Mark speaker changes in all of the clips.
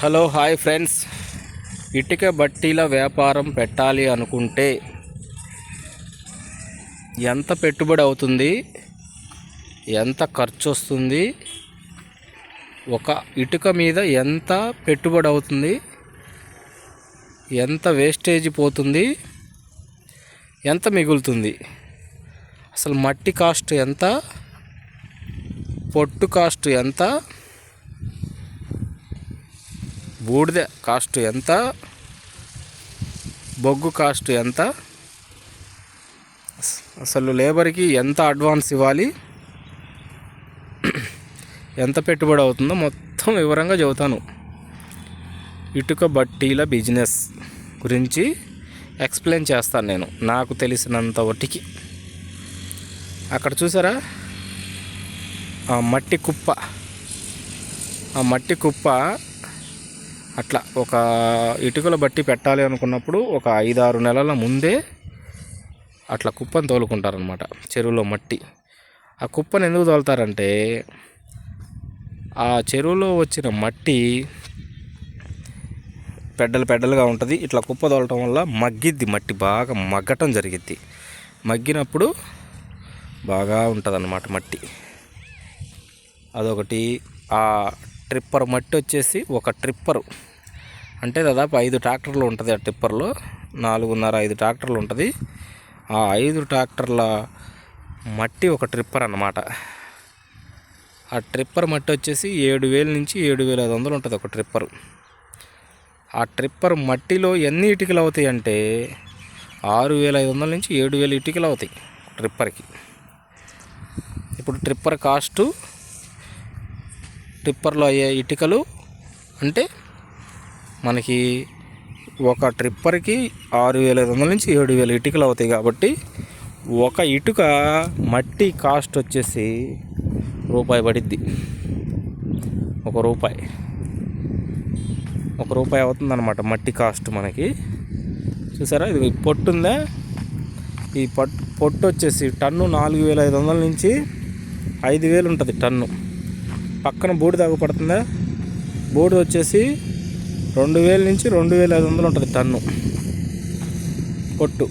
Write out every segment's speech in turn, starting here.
Speaker 1: Hello hi friends. ఇటుక బట్టీల వ్యాపారం పెట్టాలి అనుకుంటే ఎంత పెట్టుబడి అవుతుంది? ఎంత ఖర్చు వస్తుంది ఒక ఇటుక మీద ఎంత పెట్టుబడి అవుతుంది? ఎంత వేస్టేజ్ పోతుంది? ఎంత మిగులుతుంది? అసలు మట్టి కాస్ట్ ఎంత? పొట్టు కాస్ట్ ఎంత? బూడిద కాస్ట్ ఎంత? బొగ్గు కాస్ట్ ఎంత? అసలు లేబర్కి ఎంత అడ్వాన్స్ ఇవ్వాలి? ఎంత పెట్టుబడి అవుతుందో మొత్తం వివరంగా చెబుతాను. ఇటుక బట్టీల బిజినెస్ గురించి ఎక్స్ప్లెయిన్ చేస్తాను నేను నాకు తెలిసినంత వట్టికి. అక్కడ చూసారా? ఆ మట్టి కుప్ప. ఆ మట్టి కుప్ప అట్లా ఒక ఇటుకల బట్టి పెట్టాలి అనుకున్నప్పుడు ఒక ఐదారు నెలల ముందే అట్లా కుప్పను తోలుకుంటారనమాట చెరువులో మట్టి. ఆ కుప్పను ఎందుకు తోలుతారంటే ఆ చెరువులో వచ్చిన మట్టి పెడ్డలు పెడ్డలుగా ఉంటుంది. ఇట్లా కుప్ప తోలటం వల్ల మగ్గిద్ది మట్టి బాగా మగ్గటం జరిగిద్ది. మగ్గినప్పుడు బాగా ఉంటుంది అన్నమాట మట్టి. అదొకటి. ఆ ట్రిప్పర్ మట్టి వచ్చేసి ఒక ట్రిప్పరు. అంటే దాదాపు ఐదు ట్రాక్టర్లు ఉంటుంది ఆ ట్రిప్పర్లో నాలుగున్నర ఐదు ట్రాక్టర్లు ఉంటుంది. ఆ ఐదు ట్రాక్టర్ల మట్టి ఒక ట్రిప్పర్ అన్నమాట. ఆ ట్రిప్పర్ మట్టి వచ్చేసి ఏడు వేల నుంచి ఏడు వేల ఐదు వందలు ఉంటుంది ఒక ట్రిప్పర్. ఆ ట్రిప్పర్ మట్టిలో ఎన్ని ఇటుకలు అవుతాయి అంటే ఆరు వేల ఐదు వందల నుంచి ఏడు వేల ఇటుకలు అవుతాయి ట్రిప్పర్కి. ఇప్పుడు ట్రిప్పర్ కాస్టు ట్రిప్పర్లో అయ్యే ఇటుకలు అంటే మనకి ఒక ట్రిప్పర్కి ఆరు వేల ఐదు వందల నుంచి ఏడు వేల ఇటుకలు అవుతాయి కాబట్టి ఒక ఇటుక మట్టి కాస్ట్ వచ్చేసి రూపాయి పడిద్ది. ఒక రూపాయి. ఒక రూపాయి అవుతుందన్నమాట మట్టి కాస్ట్ మనకి. చూసారా? ఇది పొట్టు ఉందా ఈ పట్ పొట్టు వచ్చేసి టన్ను నాలుగు వేల ఐదు వందల నుంచి ఐదు వేలు ఉంటుంది టన్ను. పక్కన బూడిద పడుతుందా? బూడిద వచ్చేసి రెండు వేల నుంచి రెండు వేల ఐదు వందలు ఉంటుంది టన్ను. పొట్టు.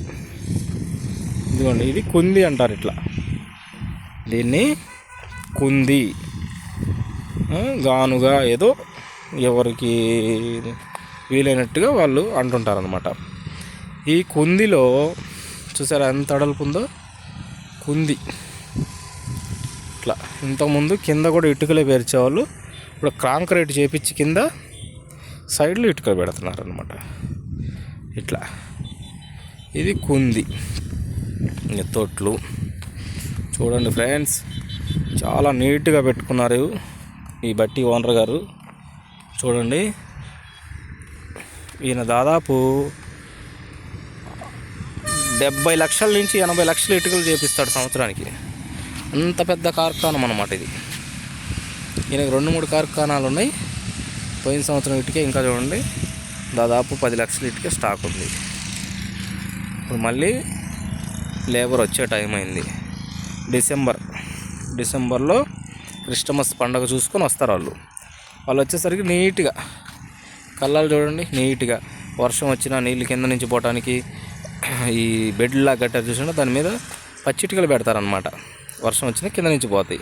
Speaker 1: ఇదిగోండి ఇది కుంది అంటారు ఇట్లా. దీన్ని కుంది. గానుగా ఏదో ఎవరికి వీలైనట్టుగా వాళ్ళు అంటుంటారనమాట ఈ కుందిలో చూసారా ఎంత అడల్పు ఉందో? కుంది. ఇట్లా. ఇంతకుముందు కింద కూడా ఇటుకలే పేర్చేవాళ్ళు. ఇప్పుడు కాంక్రీట్ చేపించి కింద సైడ్లో ఇటుకలు పెడుతున్నారు అనమాట ఇట్లా. ఇది కుంది. తొట్లు. చూడండి ఫ్రెండ్స్ చాలా నీట్గా పెట్టుకున్నారు ఈ బట్టి ఓనర్ గారు. చూడండి. ఈయన దాదాపు డెబ్బై లక్షల నుంచి ఎనభై లక్షల ఇటుకలు చేపిస్తాడు సంవత్సరానికి. అంత పెద్ద కార్ఖానం అనమాట ఇది. ఈయనకి రెండు మూడు కార్ఖానాలు ఉన్నాయి. పోయిన సంవత్సరం ఇటుకే ఇంకా చూడండి దాదాపు పది లక్షల ఇటుకే స్టాక్ ఉంది. ఇప్పుడు మళ్ళీ లేబర్ వచ్చే టైం అయింది. డిసెంబర్ డిసెంబర్లో క్రిస్టమస్ పండగ చూసుకొని వస్తారు వాళ్ళు. వాళ్ళు వచ్చేసరికి నీట్గా కళ్ళాలు చూడండి నీట్గా. వర్షం వచ్చినా నీళ్ళు కింద నుంచి పోవటానికి ఈ బెడ్లా గట్టారు చూసినా దాని మీద పచ్చిటికలు పెడతారనమాట వర్షం వచ్చినా కింద నుంచి పోతాయి.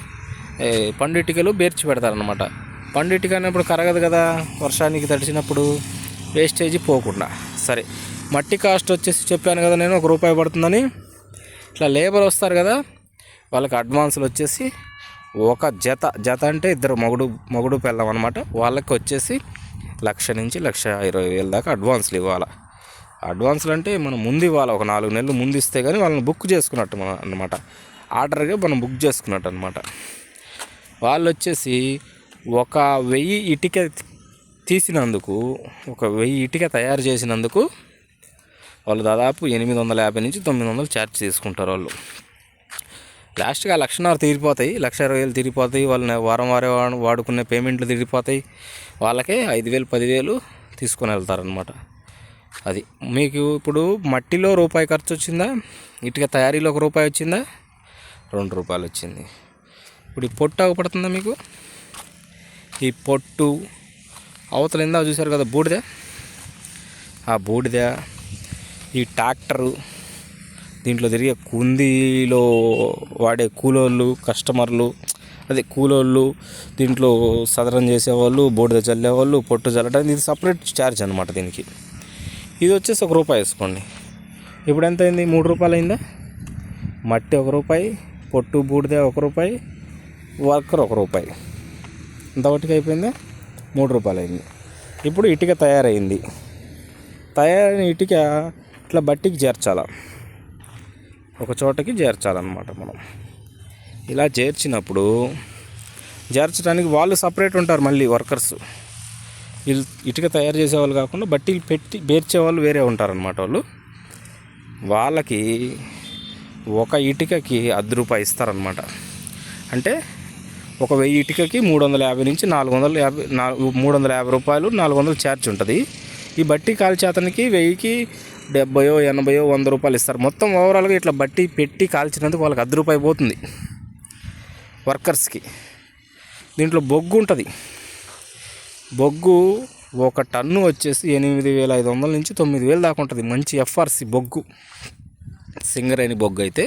Speaker 1: పండు ఇటుకలు బేర్చి పెడతారనమాట పండు కానప్పుడు కరగదు కదా. వర్షానికి తడిచినప్పుడు వేస్టేజ్ పోకుండా. సరే మట్టి కాస్ట్ వచ్చేసి చెప్పాను కదా నేను ఒక రూపాయి పడుతుందని. ఇట్లా లేబర్ వస్తారు కదా వాళ్ళకి అడ్వాన్సులు వచ్చేసి ఒక జత జత అంటే ఇద్దరు మగుడు మగుడు పెళ్ళం అనమాట వాళ్ళకి వచ్చేసి లక్ష నుంచి లక్ష ఇరవై వేల దాకా అడ్వాన్స్లు ఇవ్వాలి. అడ్వాన్స్లు అంటే మనం ముందు ఇవ్వాలి ఒక నాలుగు నెలలు ముందు ఇస్తే కానీ వాళ్ళని బుక్ చేసుకున్నట్టు మనం అనమాట ఆర్డర్గా మనం బుక్ చేసుకున్నట్టు అనమాట వాళ్ళు వచ్చేసి ఒక వెయ్యి ఇటుక తీసినందుకు ఒక వెయ్యి ఇటుక తయారు చేసినందుకు వాళ్ళు దాదాపు ఎనిమిది వందల యాభై నుంచి తొమ్మిది వందలు ఛార్జ్ తీసుకుంటారు వాళ్ళు. లాస్ట్గా లక్షన్నర తీరిపోతాయి లక్ష ఇరవై వేలు తీరిపోతాయి వాళ్ళని వారం వారం వాడుకునే పేమెంట్లు తీరిపోతాయి వాళ్ళకే ఐదు వేలు పదివేలు తీసుకొని వెళ్తారనమాట అది మీకు ఇప్పుడు మట్టిలో రూపాయి ఖర్చు వచ్చిందా? ఇటుక తయారీలో ఒక రూపాయి వచ్చిందా? రెండు రూపాయలు వచ్చింది. ఇప్పుడు ఈ పొట్టు పడుతుందా మీకు? ఈ పొట్టు అవతలిందా చూశారు కదా బూడిద? ఆ బూడిద ఈ ట్రాక్టరు దీంట్లో తిరిగే కుందీలో వాడే కూలోళ్ళు కస్టమర్లు అదే కూలోళ్ళు దీంట్లో సదరం చేసేవాళ్ళు బూడిద చల్లేవాళ్ళు పొట్టు చల్లడానికి ఇది సపరేట్ ఛార్జ్ అనమాట దీనికి. ఇది వచ్చేసి ఒక రూపాయి వేసుకోండి. ఇప్పుడు ఎంత అయింది? మూడు రూపాయలు అయిందా? మట్టి ఒక రూపాయి పొట్టు బూడిద ఒక రూపాయి వర్కర్ ఒక రూపాయి. ఎంత ఒకటికి అయిపోయింది? మూడు రూపాయలు అయింది ఇప్పుడు ఇటుక తయారైంది. తయారైన ఇటుక ఇట్లా బట్టికి చేర్చాల. ఒక చోటకి చేర్చాలన్నమాట మనం. ఇలా చేర్చినప్పుడు చేర్చడానికి వాళ్ళు సపరేట్ ఉంటారు మళ్ళీ వర్కర్స్. వీళ్ళు ఇటుక తయారు చేసేవాళ్ళు కాకుండా బట్టీలు పెట్టి పేర్చే వాళ్ళు వేరే ఉంటారనమాట వాళ్ళు. వాళ్ళకి ఒక ఇటుకకి అర్ధ రూపాయి ఇస్తారనమాట అంటే ఒక వెయ్యి ఇటుకకి మూడు వందల యాభై నుంచి నాలుగు వందల యాభై నాలుగు మూడు వందల యాభై రూపాయలు నాలుగు వందలు ఛార్జ్ ఉంటుంది. ఈ బట్టి కాల్చేతనికి వెయ్యికి డెబ్బయో ఎనభయో వంద రూపాయలు ఇస్తారు. మొత్తం ఓవరాల్గా ఇట్లా బట్టి పెట్టి కాల్చినందుకు వాళ్ళకి అర్ధ రూపాయి పోతుంది. వర్కర్స్కి. దీంట్లో బొగ్గు ఉంటుంది. బొగ్గు ఒక టన్ను వచ్చేసి ఎనిమిది వేల ఐదు వందల నుంచి తొమ్మిది వేలు దాకా ఉంటుంది. మంచి ఎఫ్ఆర్సి బొగ్గు. సింగరేణి బొగ్గు అయితే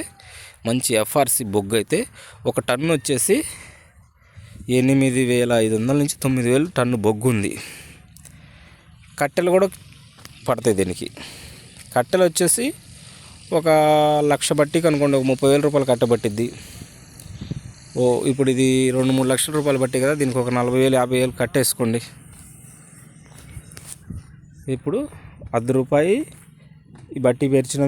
Speaker 1: మంచి ఎఫ్ఆర్సి బొగ్గు అయితే ఒక టన్ను వచ్చేసి ఎనిమిది వేల ఐదు వందల నుంచి తొమ్మిది వేలు టన్ను బొగ్గు ఉంది. కట్టెలు కూడా పడతాయి దీనికి. కట్టెలు వచ్చేసి ఒక లక్ష బట్టి కనుకోండి ఒక ముప్పై వేల రూపాయలు కట్ట పట్టిద్ది. ఓ ఇప్పుడు ఇది రెండు మూడు లక్షల రూపాయలు బట్టి కదా దీనికి ఒక నలభై వేలు యాభై వేలు కట్టేసుకోండి. ఇప్పుడు అర్ధ రూపాయి ఈ బట్టి పేర్చిన